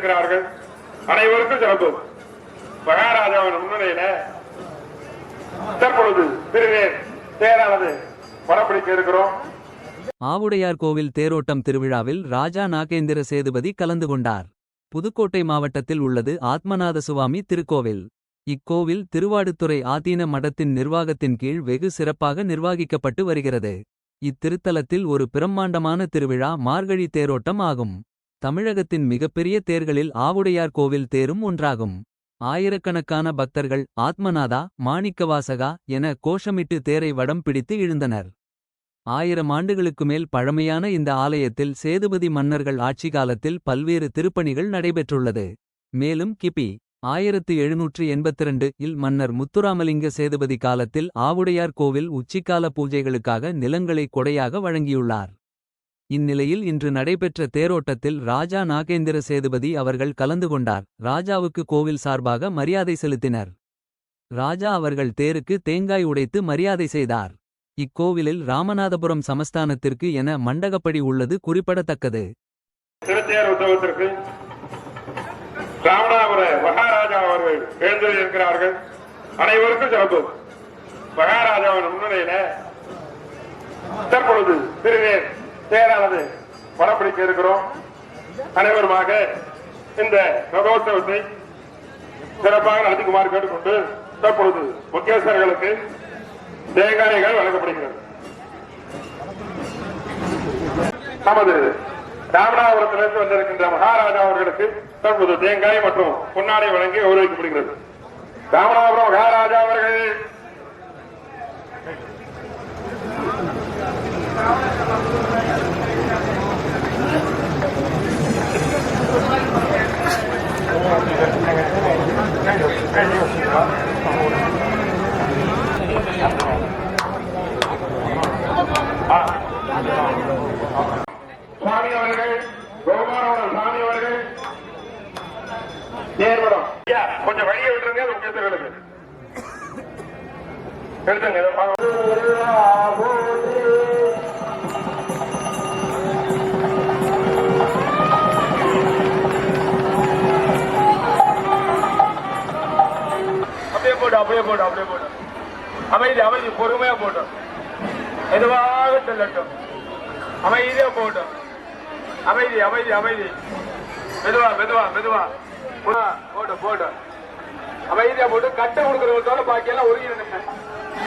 இருக்கிறார்கள் அனைவருக்கும் சிறப்பு. மகாராஜாவின் முன்னிலையில தற்பொழுது திருநேர் தேரானது படப்பிடிக்க இருக்கிறோம். ஆவுடையார் கோவில் தேரோட்டம் திருவிழாவில் ராஜா நாகேந்திர சேதுபதி கலந்து கொண்டார். புதுக்கோட்டை மாவட்டத்தில் உள்ளது ஆத்மநாத சுவாமி திருக்கோவில். இக்கோவில் திருவாடுதுறை ஆதீன மடத்தின் நிர்வாகத்தின் கீழ் வெகு சிறப்பாக நிர்வாகிக்கப்பட்டு வருகிறது. இத்திருத்தலத்தில் ஒரு பிரம்மாண்டமான திருவிழா மார்கழி தேரோட்டம் ஆகும். தமிழகத்தின் மிகப்பெரிய தேர்களில் ஆவுடையார் கோவில் தேரும் ஒன்றாகும். ஆயிரக்கணக்கான பக்தர்கள் ஆத்மநாதா மாணிக்கவாசகா என கோஷமிட்டு தேரை வடம் பிடித்து இழுந்தனர். ஆயிரம் ஆண்டுகளுக்கு மேல் பழமையான இந்த ஆலயத்தில் சேதுபதி மன்னர்கள் ஆட்சி காலத்தில் பல்வேறு திருப்பணிகள் நடைபெற்றுள்ளது. மேலும் கிபி ஆயிரத்து எழுநூற்று எண்பத்திரண்டு இல் மன்னர் முத்துராமலிங்க சேதுபதி காலத்தில் ஆவுடையார் கோவில் உச்சிக்கால பூஜைகளுக்காக நிலங்களை கொடையாக வழங்கியுள்ளார். இந்நிலையில் இன்று நடைபெற்ற தேரோட்டத்தில் ராஜா நாகேந்திர சேதுபதி அவர்கள் கலந்து கொண்டார். ராஜாவுக்கு கோவில் சார்பாக மரியாதை செலுத்தினர். ராஜா அவர்கள் தேருக்கு தேங்காய் உடைத்து மரியாதை செய்தார். இக்கோவிலில் ராமநாதபுரம் சமஸ்தானத்திற்கு என மண்டகப்படி உள்ளது குறிப்பிடத்தக்கது. திருத்தேர் உற்சவத்திற்கு ராமநாதபுர மகாராஜா அவர்கள் எழுந்திருக்கிறார்கள் அனைவருக்கும் சிறப்பு. மகாராஜாவின் முன்னிலையில தற்பொழுது திருநேர் தேரானது படப்பிடிக்க இருக்கிறோம். அனைவருமாக இந்த ரதோற்சவத்தை சிறப்பாக நடத்திக்குமாறு கேட்டுக்கொண்டு தற்பொழுது முக்கியஸ்தர்களுக்கு தேங்காய்கள் வழங்கப்படுகிறது. நமது ராமநாதபுரத்திலிருந்து வந்திருக்கின்ற மகாராஜா அவர்களுக்கு தற்போது தேங்காய் மற்றும் பொன்னாடை வழங்கி கௌரவிக்கப்படுகிறது. ராமநாதபுரம் மகாராஜா அவர்கள் சுவாமி அவர்கள் கோபாலோட சாமி அவர்கள் தேர்வடம் கொஞ்சம் வழியை விட்டுருங்க அது முக்கியஸ்தர்களுக்கு எடுத்துங்க இதை அப்படியே போட்டு அப்படியே போட்டு அப்படியே போட்டு அமைதி அமைதி பொறுமையா போட்டோம் எதுவாக செல்லட்டும். அமைதியா போட்டோம் அமைதி அமைதி அமைதி. மெதுவா மெதுவா மெதுவா. போட்டு போட்டு அமைதியா போட்டு கட்டை கொடுக்கறவங்களோட பாக்கி எல்லாம் ஒருங்கி நின்னுங்க.